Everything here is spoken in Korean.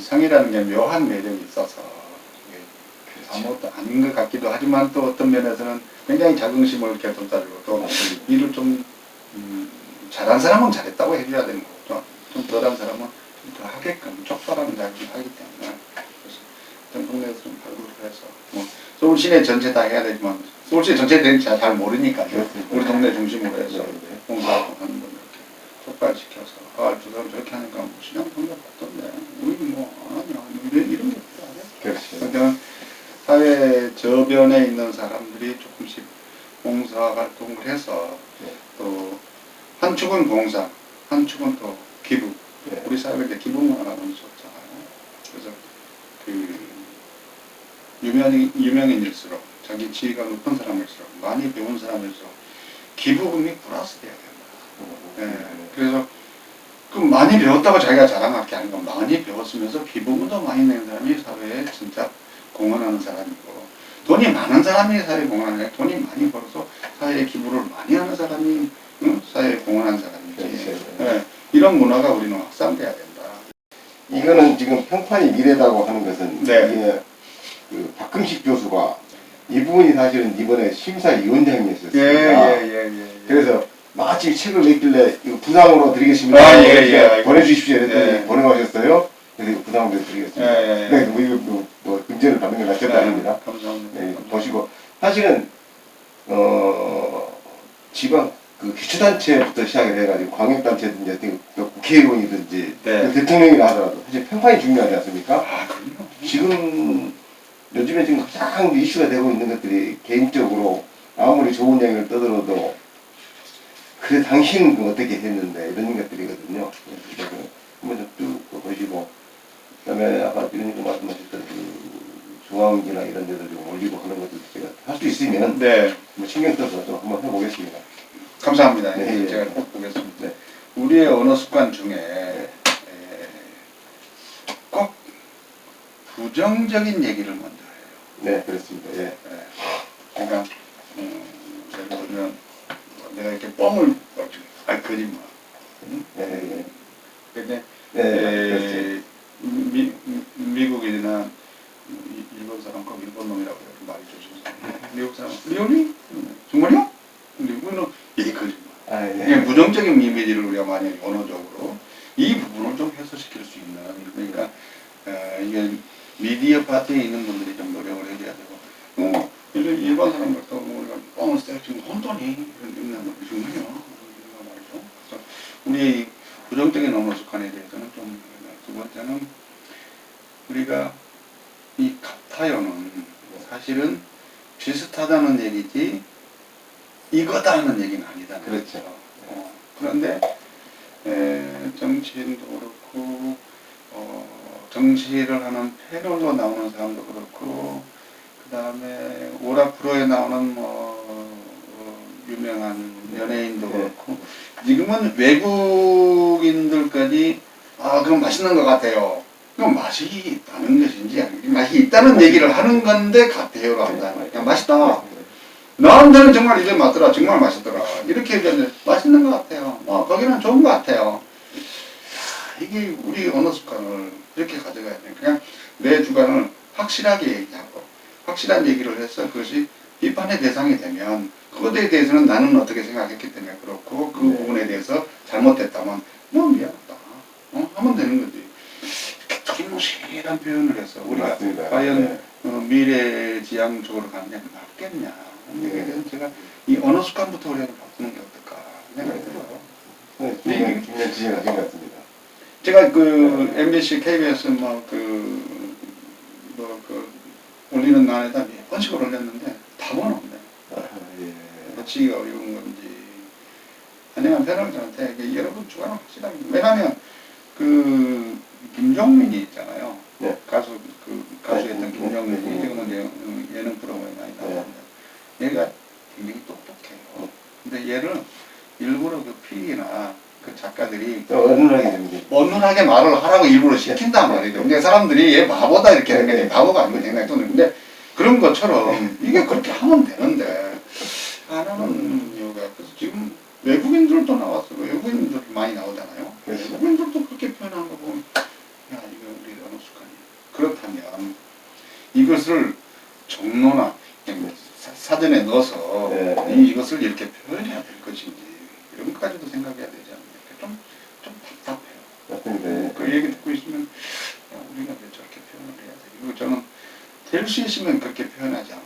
성이라는 게 묘한 매력이 있어서 그렇죠. 아무것도 아닌 것 같기도 하지만 또 어떤 면에서는 굉장히 자긍심을 이렇게 돋아주고 또 네. 일을 좀 음, 잘한 사람은 잘했다고 해줘야 되는 거고 좀 덜한 사람은 좀 더 하게끔 촉발하는 작업을 하기 때문에 어떤 동네에서 좀 발굴을 해서 뭐 서울 시내 전체 다 해야 되지만 서울시 전체 대는 잘 모르니까요. 우리 동네 중심으로 해서 네, 네, 공사하고 하는 걸 이렇게 촉발시키 서 아, 저 사람 저렇게 하니까 뭐 신앙 동네 같던데 우리 뭐 아니야 이런, 이런 게 필요하네. 그렇죠. 그러니까 사회 저변에 있는 사람들이 조금씩 봉사 활동을 해서 네. 또한 축은 봉사, 한 축은 또 기부. 네. 우리 사회가 이제 기부 문화라는 것이 없잖아요. 그래서 그 유명인 유명인일수록 자기 지위가 높은 사람일수록 많이 배운 사람일수록 기부금이 플러스 돼야 된다. 예. 그래서 그 많이 배웠다고 자기가 자랑할 게 아니고 많이 배웠으면서 기부금도 많이 내는 사람이 사회에 진짜 공헌하는 사람이고 돈이 많은 사람이 사회에 공헌하는 게 돈이 많이 벌어서 사회에 기부를 많이 하는 사람이 응? 사회에 공헌하는 사람이지. 예. 이런 문화가 우리는 확산돼야 된다. 이거는 지금 평판이 미래다고 하는 것은 네. 이게 그 박금식 교수가 이 부분이 사실은 이번에 심사위원장이었었습니다. 예 예 예 예, 예. 그래서 마치 책을 냈길래 이거 부상으로 드리겠습니다. 아, 예, 이렇게 예. 보내주십시오. 했더니 예. 보내가셨어요. 그래서 이거 부상으로 드리겠습니다. 예, 예, 예. 그러니까 뭐 이거 뭐, 뭐 금전을 받는 건 낫겠다 아닙니다. 감사합니다. 네, 보시고 사실은 어 지방 그 기초단체부터 시작을 해가지고 광역단체든지 어떤 그 국회의원이든지 네. 그 대통령이라 하더라도 사실 평판이 중요하지 않습니까? 아 그럼요. 지금 요즘에 지금 가장 이슈가 되고 있는 것들이 개인적으로 아무리 좋은 얘기를 떠들어도 그래 당신은 그 어떻게 했는데 이런 것들이거든요. 그래서 한번 좀 쭉 보시고 그다음에 아까 이런 거 말씀하셨던 그 중앙지나 이런 데도 좀 올리고 하는 것도 제가 할 수 있으면 네. 뭐 신경 써서 좀 한번 해보겠습니다. 감사합니다. 네, 예. 제가 꼭 보겠습니다. 네. 우리의 언어 습관 중에 에, 꼭 부정적인 얘기를 먼저 해요. 네 그렇습니다. 예. 예. 그러니까 음, 예를 들면 내가 이렇게 뻥을 아 거짓말. 예, 예. 근데 네, 에. 미, 미국이나 이- 일본 사람 꼭 일본 놈이라고. 말이 조심해서. 미국 사람 리얼리? 정말요? 근데 우리는 이게 거짓말. 아, 예. 이게 부정적인 이미지를 우리가 많이 언어적으로 이 부분을 좀 해소시킬 수 있는 그러니까 어, 이게 미디어 파트에 있는 분들이 좀 노력을 해줘야 되고 뭐 일- 일반 사람들도 뭐 우리가 뻥을 써 지금 혼돈이 이런 있는 정말요 이런 말이죠. 그래서 우리 이 부정적인 언어 습관에 대해서는 좀 두 번째는 우리가 이 같아요는 사실은 비슷하다는 얘기지 이거다는 얘기는 아니다는 그렇죠. 어, 그런데 에, 정치인도 그렇고 어, 정치를 하는 패널로 나오는 사람도 그렇고 그 다음에 오라 프로에 나오는 뭐 어, 유명한 연예인도 네. 그렇고 지금은 외국인들까지 아 그럼 맛있는 것 같아요. 그럼 맛이 있다는 것인지 아니면 맛이 있다는 얘기를 하는 건데 같아요로 한다는 거예요. 그냥 맛있다. 나한테는 정말 이게 맞더라. 정말 맛있더라. 이렇게 얘기하면 맛있는 것 같아요. 어, 거기는 좋은 것 같아요. 자, 이게 우리 언어 습관을 이렇게 가져가야 돼. 그냥 내 주관을 확실하게 얘기하고 확실한 얘기를 해서 그것이 비판의 대상이 되면 그것에 대해서는 나는 어떻게 생각했기 때문에 그렇고 그 네. 부분에 대해서 잘못됐다면 뭐 미안하다. 어? 하면 되는 거지. 이렇게 두무실한 표현을 해서 우리가 맞습니다. 과연 네. 어, 미래지향 쪽으로 가느냐 맞겠냐 대해서 제가 이 언어 습관부터 우리가 바꾸는 게 어떨까 생각이 들어요. 네, 중요한, 중요한 지적하신 것 같습니다. 제가 그 MBC, KBS 뭐그 뭐그 올리는 날에다 몇 번씩 올렸는데 예. 놓치기가 어려운 건지 아니면 이게 여러분 주관을 확실하게 왜냐하면 그 김종민이 있잖아요. 네. 가수 그 가수였던 네. 김종민이 네. 지금은 음, 예능 프로그램에 많이 나오는데 얘가 굉장히 똑똑해요. 근데 얘를 일부러 그 PD나 그 작가들이 좀 어눌하게 됩니다. 어눌하게 말을 하라고 일부러 시킨단 말이죠. 근데 사람들이 얘 바보다 이렇게 네. 생각해. 바보가 아니고 생각이 드는데 그런 것처럼 이게 그렇게 하면 되는데 안 하는 이유가 그래서 지금 외국인들도 나왔어. 외국인들 많이 나오잖아요. 그렇죠. 외국인들도 그렇게 표현한 거 보면 야 이거 우리 언어 습관이 그렇다면 이것을 그냥 사- 사전에 넣어서 네. 이- 이것을 이렇게 표현해야 될 것인지 이런 것까지도 생각해야 되지 않습니까? 좀, 좀 답답해요. 맞습니다. 그 얘기 듣고 있으면 야, 우리가 왜 저렇게 표현을 해야 돼? 그리고 저는 될 수 있으면 그렇게 표현하지 않으려고